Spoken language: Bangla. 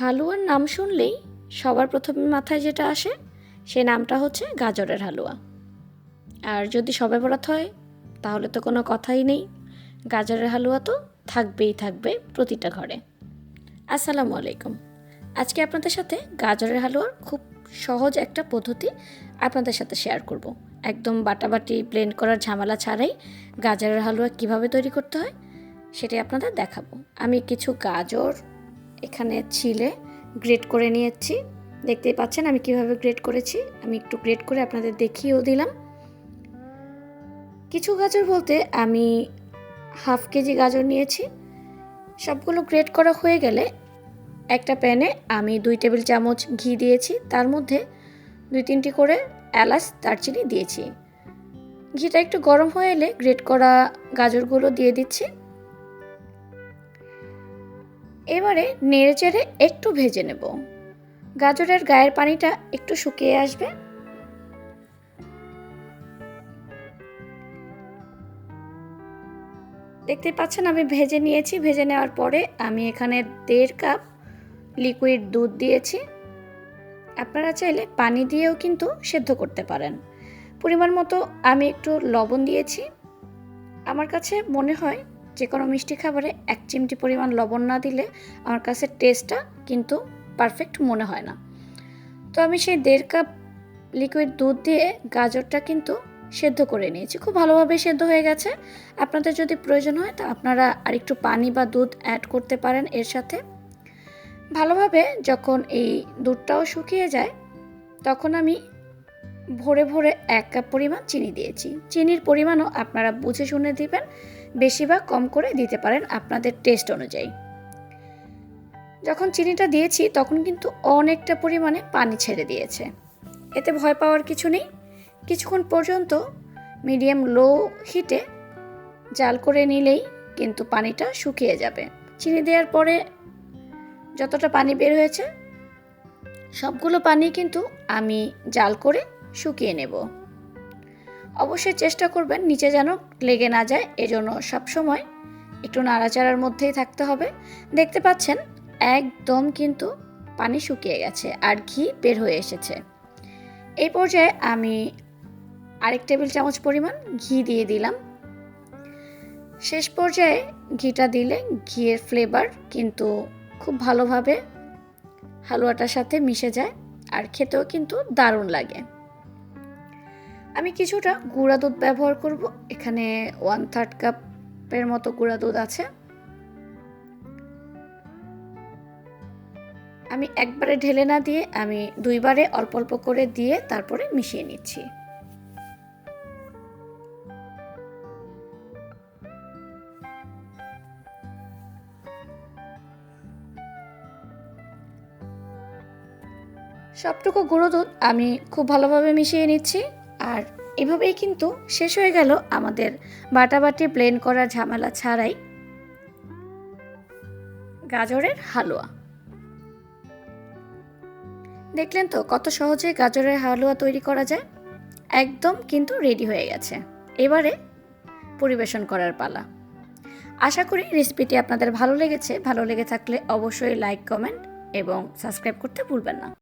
হালুয়ার নাম শুনলেই সবার প্রথমে মাথায় যেটা আসে সেই নামটা হচ্ছে গাজরের হালুয়া। আর যদি সবে বরাত হয়, তাহলে তো কোনো কথাই নেই। গাজরের হালুয়া তো থাকবেই থাকবে প্রতিটা ঘরে। আসসালামু আলাইকুম। আজকে আপনাদের সাথে গাজরের হালুয়ার খুব সহজ একটা পদ্ধতি আপনাদের সাথে শেয়ার করব। একদম বাটাবাটি, ব্লেন্ড করার ঝামেলা ছাড়াই গাজরের হালুয়া কীভাবে তৈরি করতে হয়, সেটাই আপনাদের দেখাবো। আমি কিছু গাজর এখানে ছিলে গ্রেট করে নিয়েছি। দেখতেই পাচ্ছেন আমি কীভাবে গ্রেট করেছি। আমি একটু গ্রেট করে আপনাদের দেখিয়েও দিলাম। কিছু গাজর বলতে আমি হাফ কেজি গাজর নিয়েছি। সবগুলো গ্রেট করা হয়ে গেলে একটা প্যানে আমি দুই টেবিল চামচ ঘি দিয়েছি। তার মধ্যে দুই তিনটি করে এলাচ দারচিনি দিয়েছি। ঘিটা একটু গরম হয়ে এলে গ্রেট করা গাজরগুলো দিয়ে দিচ্ছি। এবারে নেড়ে চেড়ে একটু ভেজে নেব। গাজরের গায়ের পানিটা একটু শুকিয়ে আসবে। দেখতে পাচ্ছেন, আমি ভেজে নিয়েছি। ভেজে নেওয়ার পরে আমি এখানে দেড় কাপ লিকুইড দুধ দিয়েছি। আপনারা চাইলে পানি দিয়েও কিন্তু সেদ্ধ করতে পারেন। পরিমাণ মতো আমি একটু লবণ দিয়েছি। আমার কাছে মনে হয় যে কোনো মিষ্টি খাবারে এক চিমটি পরিমাণ লবণ না দিলে আমার কাছে টেস্টটা কিন্তু পারফেক্ট মনে হয় না। তো আমি সেই দেড় কাপ লিকুইড দুধ দিয়ে গাজরটা কিন্তু সেদ্ধ করে নিয়েছি। খুব ভালোভাবে সেদ্ধ হয়ে গেছে। আপনাদের যদি প্রয়োজন হয় তা আপনারা আরেকটু পানি বা দুধ অ্যাড করতে পারেন এর সাথে। ভালোভাবে যখন এই দুধটাও শুকিয়ে যায়, তখন আমি ভরে ভরে এক কাপ পরিমাণ চিনি দিয়েছি। চিনির পরিমাণও আপনারা বুঝে শুনে দিবেন, বেশি বা কম করে দিতে পারেন আপনাদের টেস্ট অনুযায়ী। যখন চিনিটা দিয়েছি, তখন কিন্তু অনেকটা পরিমাণে পানি ছেড়ে দিয়েছে। এতে ভয় পাওয়ার কিছু নেই। কিছুক্ষণ পর্যন্ত মিডিয়াম লো হিটে জাল করে নিলেই কিন্তু পানিটা শুকিয়ে যাবে। চিনি দেওয়ার পরে যতটা পানি বের হয়েছে, সবগুলো পানি কিন্তু আমি জাল করে শুকিয়ে নেব। অবশ্যই চেষ্টা করবেন নিচে যেন লেগে না যায়, এজন্য সবসময় একটু নাড়াচাড়ার মধ্যেই থাকতে হবে। দেখতে পাচ্ছেন, একদম কিন্তু পানি শুকিয়ে গেছে আর ঘি বের হয়ে এসেছে। এই পর্যায়ে আমি আরেক টেবিল চামচ পরিমাণ ঘি দিয়ে দিলাম। শেষ পর্যায়ে ঘিটা দিলে ঘিয়ের ফ্লেভার কিন্তু খুব ভালোভাবে হালুয়াটার সাথে মিশে যায় আর খেতেও কিন্তু দারুণ লাগে। আমি কিছুটা গুঁড়া দুধ ব্যবহার করব। এখানে ওয়ান থার্ড কাপের মতো গুঁড়া দুধ আছে। আমি একবারে ঢেলে না দিয়ে আমি দুইবারে অল্প অল্প করে দিয়ে তারপরে মিশিয়ে নিচ্ছি। সবটুকু গুঁড়ো দুধ আমি খুব ভালোভাবে মিশিয়ে নিচ্ছি। আর এভাবেই কিন্তু শেষ হয়ে গেল আমাদের বাটাবাটি প্লেন করার ঝামেলা ছাড়াই। গাজরের হালুয়া। দেখলেন তো কত সহজে গাজরের হালুয়া তৈরি করা যায়? একদম কিন্তু রেডি হয়ে গেছে। এবারে পরিবেশন করার পালা। আশা করি রেসিপিটি আপনাদের ভালো লেগেছে। ভালো লেগে থাকলে অবশ্যই লাইক, কমেন্ট এবং সাবস্ক্রাইব করতে ভুলবেন না।